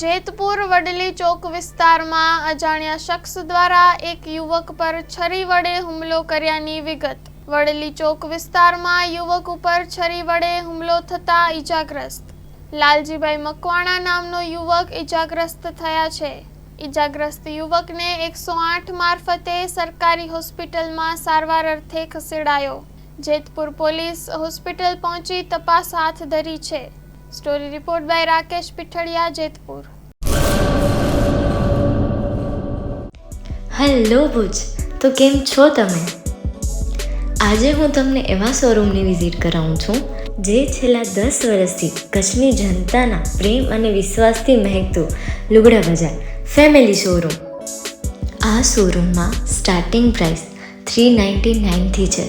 જેતપુર વડલી ચોક વિસ્તારમાં અજાણ્યા શખ્સ દ્વારા એક યુવક પર છરી વડે હુમલો કર્યાની વિગત. વડલી ચોક વિસ્તારમાં યુવક ઉપર છરી વડે હુમલો થતા ઈજાગ્રસ્ત. લાલજીભાઈ મકવાણા નામનો યુવક ઈજાગ્રસ્ત થયા છે. ઈજાગ્રસ્ત યુવકને એકસો આઠ મારફતે સરકારી હોસ્પિટલમાં સારવાર અર્થે ખસેડાયો. જેતપુર પોલીસ હોસ્પિટલ પહોંચી તપાસ હાથ ધરી છે. Story report by Rakesh Pithadiya Jetpur. Hello Bhuj, તો કેમ છો તમે? આજે હું તમને એવા શોરૂમની વિઝિટ કરાવું છું, જે છેલ્લા દસ વર્ષથી કચ્છની જનતાના પ્રેમ અને વિશ્વાસથી મહેકતું લુગડા બજાર ફેમિલી શોરૂમ આ શોરૂમમાં સ્ટાર્ટિંગ પ્રાઇસ થ્રી નાઇન્ટી નાઇનથી છે.